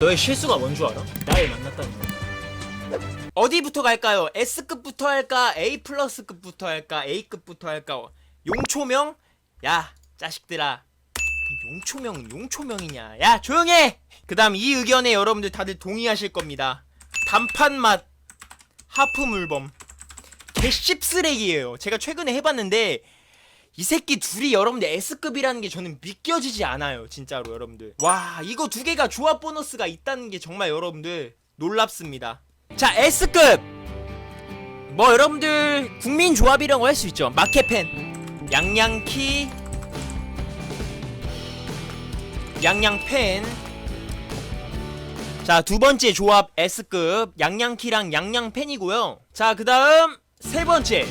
너의 실수가 뭔 줄 알아? 나를 만났다는 거. 어디부터 갈까요? S급부터 할까? A 플러스급부터 할까? A급부터 할까? 용초명? 야, 자식들아. 용초명은 용초명이냐? 야, 조용해! 그 다음 이 의견에 여러분들 다들 동의하실 겁니다. 단판 맛, 하프 물범. 개씹 쓰레기예요. 제가 최근에 해봤는데, 이 새끼 둘이 여러분들 S급이라는 게 저는 믿겨지지 않아요. 진짜로 여러분들. 와, 이거 두 개가 조합 보너스가 있다는 게 정말 여러분들 놀랍습니다. 자, S급! 뭐 여러분들 국민 조합이라고 할 수 있죠. 마켓펜, 양양키, 양양펜. 자, 두 번째 조합 S급 양양키랑 양양펜이고요. 자, 그 다음 세 번째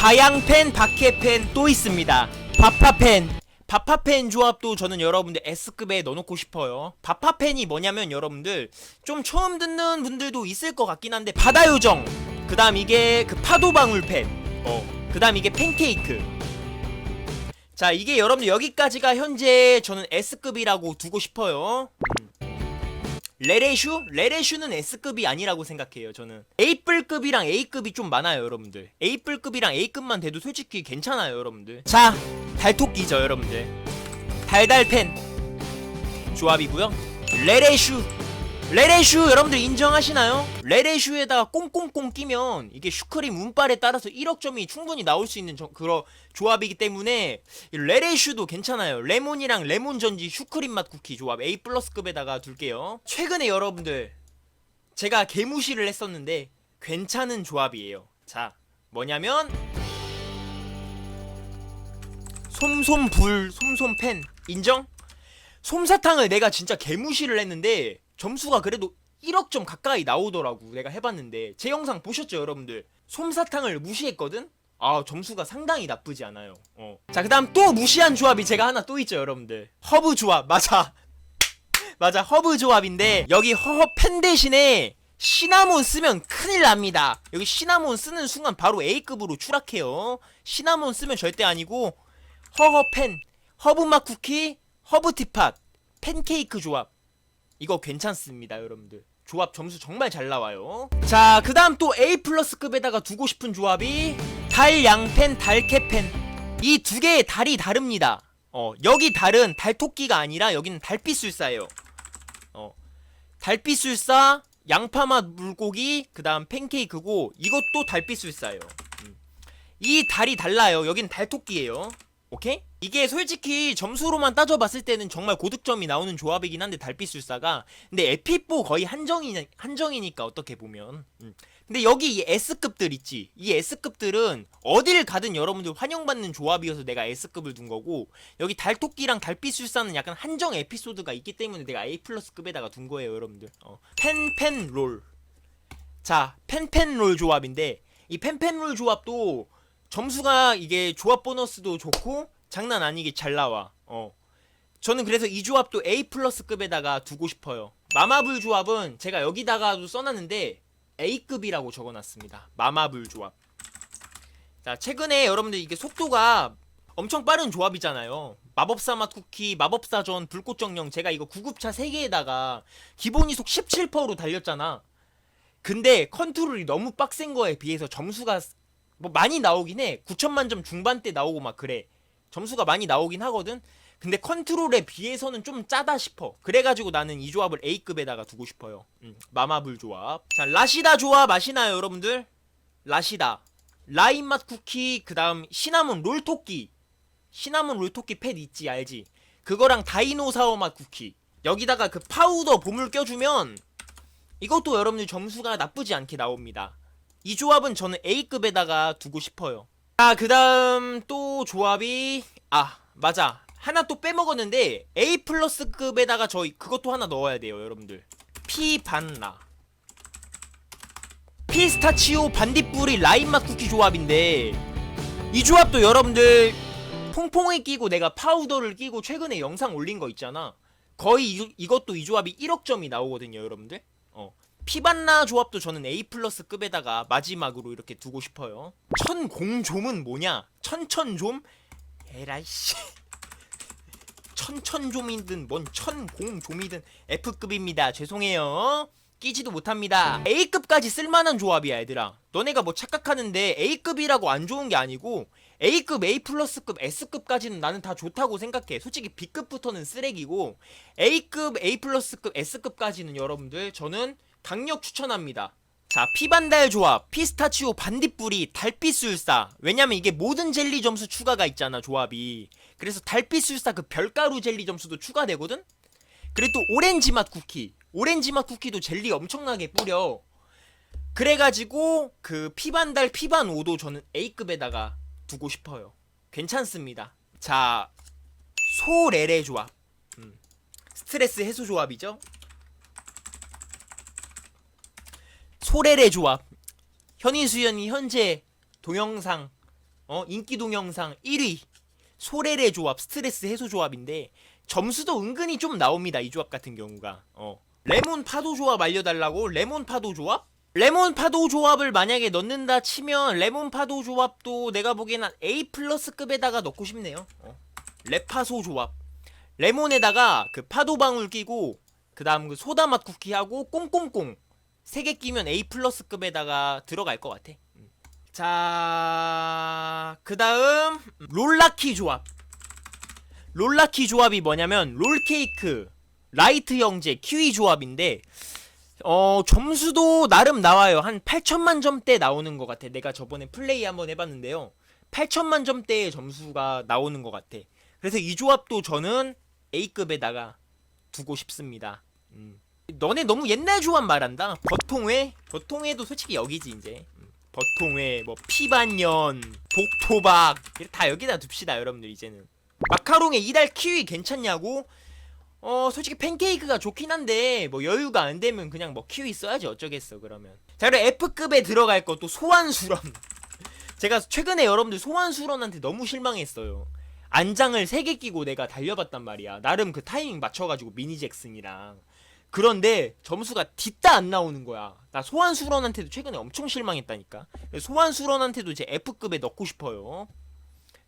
바양펜, 박해펜 또 있습니다. 바파펜. 바파펜 조합도 저는 여러분들 S급에 넣어놓고 싶어요. 바파펜이 뭐냐면 여러분들 좀 처음 듣는 분들도 있을 것 같긴 한데 바다 요정. 그 다음 이게 그 파도 방울펜. 어. 그 다음 이게 팬케이크. 자 이게 여러분들 여기까지가 현재 저는 S급이라고 두고 싶어요. 레레슈? 레레슈는 S급이 아니라고 생각해요, 저는. A뿔급이랑 A급이 좀 많아요, 여러분들. A뿔급이랑 A급만 돼도 솔직히 괜찮아요, 여러분들. 자, 달토끼죠, 여러분들. 달달펜. 조합이고요. 레레슈. 레레슈 여러분들 인정하시나요? 레레슈에다가 꽁꽁꽁 끼면 이게 슈크림 운빨에 따라서 1억 점이 충분히 나올 수 있는 저, 그런 조합이기 때문에 이 레레슈도 괜찮아요. 레몬이랑 레몬 전지 슈크림 맛 쿠키 조합 A 플러스급에다가 둘게요. 최근에 여러분들 제가 개무시를 했었는데 괜찮은 조합이에요. 자, 뭐냐면 솜솜불 솜솜펜 인정? 솜사탕을 내가 진짜 개무시를 했는데 점수가 그래도 1억 점 가까이 나오더라고 내가 해봤는데. 제 영상 보셨죠 여러분들? 솜사탕을 무시했거든? 아 점수가 상당히 나쁘지 않아요. 어. 자그 다음 또 무시한 조합이 제가 하나 또 있죠 여러분들. 허브 조합. 맞아. 맞아 허브 조합인데 여기 허허 펜 대신에 시나몬 쓰면 큰일 납니다. 여기 시나몬 쓰는 순간 바로 A급으로 추락해요. 시나몬 쓰면 절대 아니고 허허 펜 허브맛 쿠키 허브 티팟 팬케이크 조합 이거 괜찮습니다, 여러분들. 조합 점수 정말 잘 나와요. 자, 그 다음 또 A 플러스급에다가 두고 싶은 조합이 달 양펜, 달캐펜. 이 두 개의 달이 다릅니다. 어, 여기 달은 달토끼가 아니라 여기는 달빛술사예요. 어, 달빛술사, 양파맛 물고기, 그 다음 팬케이크고, 이것도 달빛술사예요. 음. 이 달이 달라요. 여긴 달토끼예요. 오케이? 이게 솔직히 점수로만 따져봤을 때는 정말 고득점이 나오는 조합이긴 한데 달빛술사가 근데 에피뽀 거의 한정이 한정이니까 어떻게 보면 음. 근데 여기 이 S급들 있지 이 S급들은 어딜 가든 여러분들 환영받는 조합이어서 내가 S급을 둔 거고 여기 달토끼랑 달빛술사는 약간 한정 에피소드가 있기 때문에 내가 A 플러스급에다가 둔 거예요 여러분들 어. 펜펜롤 자 펜펜롤 조합인데 이 펜펜롤 조합도 점수가 이게 조합 보너스도 좋고 장난 아니게 잘 나와. 어. 저는 그래서 이 조합도 A 플러스급에다가 두고 싶어요. 마마불 조합은 제가 여기다가도 써놨는데 A급이라고 적어놨습니다. 마마불 조합. 자, 최근에 여러분들 이게 속도가 엄청 빠른 조합이잖아요. 마법사 맛 쿠키, 마법사 전, 불꽃정령 제가 이거 구급차 3개에다가 기본 이속 17%로 달렸잖아. 근데 컨트롤이 너무 빡센 거에 비해서 점수가 뭐 많이 나오긴 해. 9천만 점 중반대 나오고 막 그래. 점수가 많이 나오긴 하거든. 근데 컨트롤에 비해서는 좀 짜다 싶어. 그래가지고 나는 이 조합을 A급에다가 두고 싶어요. 음, 마마불 조합. 자, 라시다 조합 아시나요, 여러분들? 라시다. 라인맛 쿠키, 그 다음 시나몬 롤토끼. 시나몬 롤토끼 팻 있지, 알지? 그거랑 다이노사워 맛 쿠키. 여기다가 그 파우더 보물 껴주면 이것도 여러분들 점수가 나쁘지 않게 나옵니다. 이 조합은 저는 A급에다가 두고 싶어요. 자, 그 다음 또 조합이, 아, 맞아. 하나 또 빼먹었는데, A 플러스급에다가 저희 그것도 하나 넣어야 돼요, 여러분들. 피반나. 피스타치오 반딧불이 라인맛 쿠키 조합인데, 이 조합도 여러분들, 퐁퐁에 끼고 내가 파우더를 끼고 최근에 영상 올린 거 있잖아. 거의 이, 이것도 이 조합이 1억 점이 나오거든요, 여러분들. 어. 피반나 조합도 저는 A 플러스 급에다가 마지막으로 이렇게 두고 싶어요. 천공좀은 뭐냐? 천천좀? 에라이씨. 천천조미든 뭔 천공조미든 F급입니다. 죄송해요. 끼지도 못합니다. A급까지 쓸만한 조합이야 얘들아. 너네가 뭐 착각하는데 A급이라고 안 좋은 게 아니고 A급, A 플러스급, S급까지는 나는 다 좋다고 생각해. 솔직히 B급부터는 쓰레기고 A급, A 플러스급, S급까지는 여러분들 저는 강력 추천합니다. 자, 피반달 조합, 피스타치오 반딧불이, 달빛 술사. 왜냐면 이게 모든 젤리 점수 추가가 있잖아, 조합이. 그래서 달빛 술사 그 별가루 젤리 점수도 추가되거든? 그리고 또 오렌지 맛 쿠키. 오렌지 맛 쿠키도 젤리 엄청나게 뿌려. 그래가지고 그 피반달 피반 5도 저는 A급에다가 두고 싶어요. 괜찮습니다. 자, 소레레 조합. 음. 스트레스 해소 조합이죠? 소레레 조합. 현이수연이 현재 동영상 어 인기 동영상 1위 소레레 조합 스트레스 해소 조합인데 점수도 은근히 좀 나옵니다 이 조합 같은 경우가 어 레몬 파도 조합 알려달라고 레몬 파도 조합 레몬 파도 조합을 만약에 넣는다 치면 레몬 파도 조합도 내가 보기엔 한 A 플러스급에다가 넣고 싶네요 어. 레파소 조합 레몬에다가 그 파도 방울 끼고 그 다음 그 소다 맛 쿠키하고 꽁꽁꽁 세 개 끼면 A 플러스급에다가 들어갈 것 같아. 음. 자, 그 다음 롤라키 조합. 롤라키 조합이 뭐냐면 롤케이크, 라이트 형제, 키위 조합인데 어 점수도 나름 나와요. 한 8천만 점대 나오는 것 같아. 내가 저번에 플레이 한번 해봤는데요. 8천만 점대의 점수가 나오는 것 같아. 그래서 이 조합도 저는 A급에다가 두고 싶습니다. 음. 너네 너무 옛날 조합 말한다. 버통회? 버통회도 솔직히 여기지 이제. 음, 버통회, 뭐 피반년, 복토박 다 여기다 둡시다 여러분들 이제는. 마카롱에 이달 키위 괜찮냐고? 어 솔직히 팬케이크가 좋긴 한데 뭐 여유가 안 되면 그냥 뭐 키위 써야지 어쩌겠어 그러면. 자 그리고 F급에 들어갈 것도 소환수런. 제가 최근에 여러분들 소환수런한테 너무 실망했어요. 안장을 3개 끼고 내가 달려봤단 말이야. 나름 그 타이밍 맞춰가지고 미니 잭슨이랑. 그런데 점수가 뒷다 안 나오는 거야. 나 소환수런한테도 최근에 엄청 실망했다니까. 소환수런한테도 제 F급에 넣고 싶어요.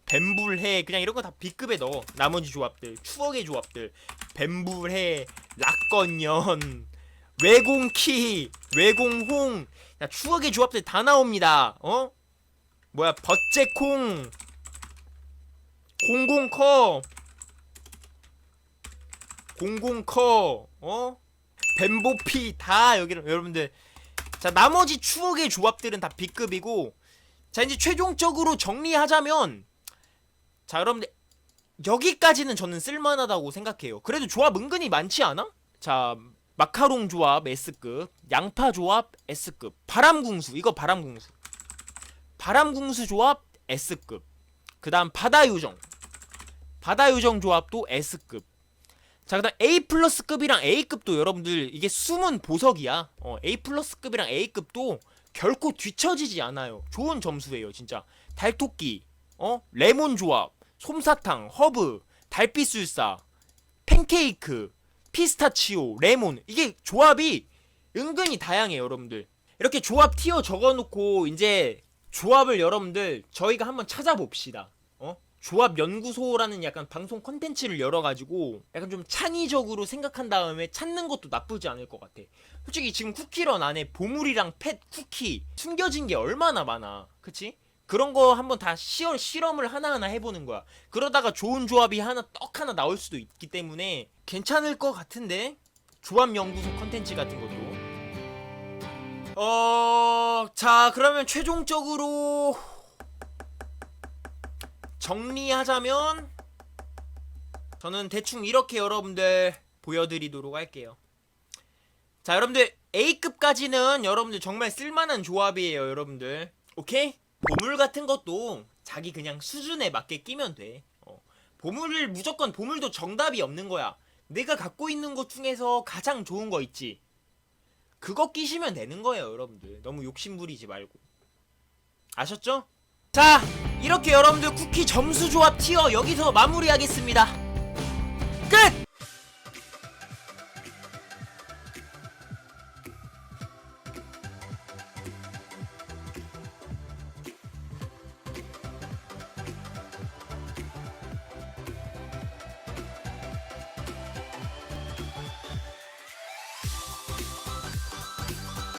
뱀불해 그냥 이런 거 다 B급에 넣어. 나머지 조합들 추억의 조합들 뱀불해 락건년 외공키 외공홍 야 추억의 조합들 다 나옵니다. 어? 뭐야 버째콩 공공커 공공커 어? 뱀보피 다 여기 여러분들. 자 나머지 추억의 조합들은 다 B급이고 자 이제 최종적으로 정리하자면 자 여러분들 여기까지는 저는 쓸만하다고 생각해요. 그래도 조합 은근히 많지 않아? 자 마카롱 조합 S급 양파 조합 S급 바람궁수 이거 바람궁수. 바람궁수 조합 S급 그 다음 바다요정. 바다요정 조합도 S급 자 그다음 A 플러스급이랑 A급도 여러분들 이게 숨은 보석이야. 어, A 플러스급이랑 A급도 결코 뒤처지지 않아요. 좋은 점수예요, 진짜. 달토끼, 어, 레몬 조합, 솜사탕, 허브, 달빛술사, 팬케이크, 피스타치오, 레몬 이게 조합이 은근히 다양해요, 여러분들. 이렇게 조합 티어 적어놓고 이제 조합을 여러분들 저희가 한번 찾아봅시다. 어? 조합 연구소라는 약간 방송 컨텐츠를 열어가지고 약간 좀 창의적으로 생각한 다음에 찾는 것도 나쁘지 않을 것 같아. 솔직히 지금 쿠키런 안에 보물이랑 펫, 쿠키 숨겨진 게 얼마나 많아. 그치? 그런 거 한번 다 시어, 실험을 하나하나 해보는 거야. 그러다가 좋은 조합이 하나 떡 하나 나올 수도 있기 때문에 괜찮을 것 같은데 조합 연구소 컨텐츠 같은 것도. 어, 자 그러면 최종적으로 정리하자면 저는 대충 이렇게 여러분들 보여드리도록 할게요. 자, 여러분들 A급까지는 여러분들 정말 쓸만한 조합이에요, 여러분들. 오케이? 보물 같은 것도 자기 그냥 수준에 맞게 끼면 돼. 어. 보물을 무조건 보물도 정답이 없는 거야. 내가 갖고 있는 것 중에서 가장 좋은 거 있지. 그거 끼시면 되는 거예요, 여러분들. 너무 욕심 부리지 말고. 아셨죠? 자, 이렇게 여러분들 쿠키 점수 조합 티어 여기서 마무리하겠습니다.